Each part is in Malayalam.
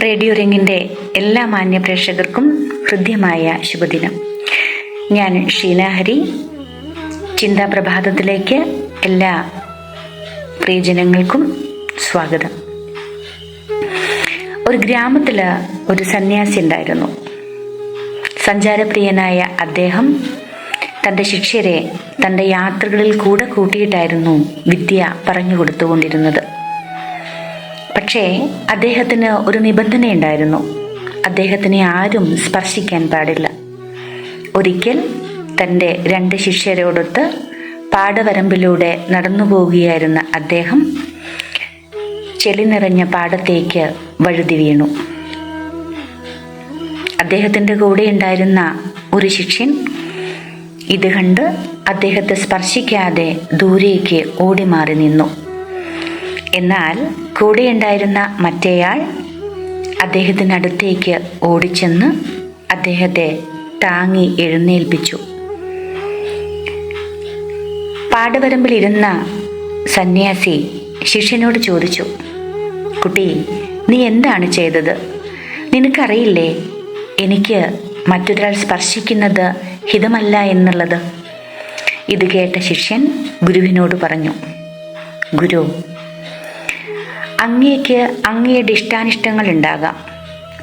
റേഡിയോ റിങ്ങിന്റെ എല്ലാ മാന്യ പ്രേക്ഷകർക്കും ഹൃദ്യമായ ശുഭദിനം. ഞാൻ ഷീനാഹരി ചിന്താപ്രഭാതത്തിലേക്ക് എല്ലാ പ്രിയജനങ്ങൾക്കും സ്വാഗതം. ഒരു ഗ്രാമത്തിൽ ഒരു സന്യാസി ഉണ്ടായിരുന്നു. സഞ്ചാരപ്രിയനായ അദ്ദേഹം തന്റെ ശിഷ്യരെ തന്റെ യാത്രകളിൽ കൂടെ കൂട്ടിയിട്ടായിരുന്നു വിദ്യ പറഞ്ഞു കൊടുത്തുകൊണ്ടിരുന്നത്. പക്ഷേ അദ്ദേഹത്തിന് ഒരു നിബന്ധനയുണ്ടായിരുന്നു. അദ്ദേഹത്തിനെ ആരും സ്പർശിക്കാൻ പാടില്ല. ഒരിക്കൽ തന്റെ രണ്ട് ശിഷ്യരോടൊത്ത് പാടവരമ്പിലൂടെ നടന്നു പോവുകയായിരുന്ന അദ്ദേഹം ചെളി നിറഞ്ഞ പാടത്തേക്ക് വഴുതി വീണു. അദ്ദേഹത്തിന്റെ കൂടെ ഉണ്ടായിരുന്ന ഒരു ശിഷ്യൻ ഇത് കണ്ട് അദ്ദേഹത്തെ സ്പർശിക്കാതെ ദൂരേക്ക് ഓടി മാറി നിന്നു. എന്നാൽ കൂടെയുണ്ടായിരുന്ന മറ്റേയാൾ അദ്ദേഹത്തിനടുത്തേക്ക് ഓടിച്ചെന്ന് അദ്ദേഹത്തെ താങ്ങി എഴുന്നേൽപ്പിച്ചു. പാടവരമ്പിൽ ഇരുന്ന സന്യാസി ശിഷ്യനോട് ചോദിച്ചു കുട്ടി നീ എന്താണ് ചെയ്തത്? നിനക്കറിയില്ലേ എനിക്ക് മറ്റൊരാൾ സ്പർശിക്കുന്നത് ഹിതമല്ല എന്നുള്ളത്? ഇത് കേട്ട ശിഷ്യൻ ഗുരുവിനോട് പറഞ്ഞു ഗുരു അങ്ങേക്ക് അങ്ങയുടെ ഇഷ്ടാനിഷ്ടങ്ങൾ ഉണ്ടാകാം.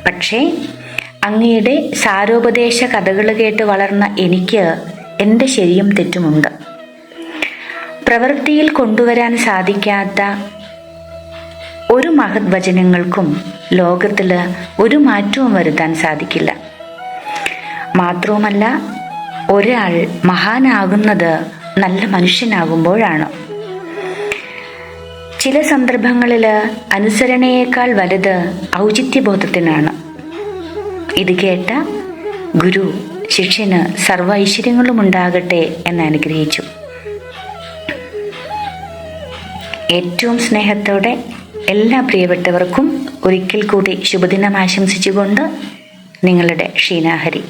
പക്ഷേ അങ്ങയുടെ സാരോപദേശ കഥകൾ കേട്ട് വളർന്ന എനിക്ക് എന്റെ ശരിയും തെറ്റുമുണ്ട്. പ്രവൃത്തിയിൽ കൊണ്ടുവരാൻ സാധിക്കാത്ത ഒരു മഹത് വചനങ്ങൾക്കും ലോകത്തിൽ ഒരു മാറ്റവും വരുത്താൻ സാധിക്കില്ല. മാത്രവുമല്ല ഒരാൾ മഹാനാകുന്നത് നല്ല മനുഷ്യനാകുമ്പോഴാണ്. ചില സന്ദർഭങ്ങളിൽ അനുസരണയേക്കാൾ വലുത് ഔചിത്യബോധത്തിനാണ്. ഇത് കേട്ട ഗുരു ശിഷ്യന് സർവ ഐശ്വര്യങ്ങളും ഉണ്ടാകട്ടെ എന്ന് അനുഗ്രഹിച്ചു. ഏറ്റവും സ്നേഹത്തോടെ എല്ലാ പ്രിയപ്പെട്ടവർക്കും ഒരിക്കൽ കൂടി ശുഭദിനം ആശംസിച്ചുകൊണ്ട് നിങ്ങളുടെ ഷീനാഹരി.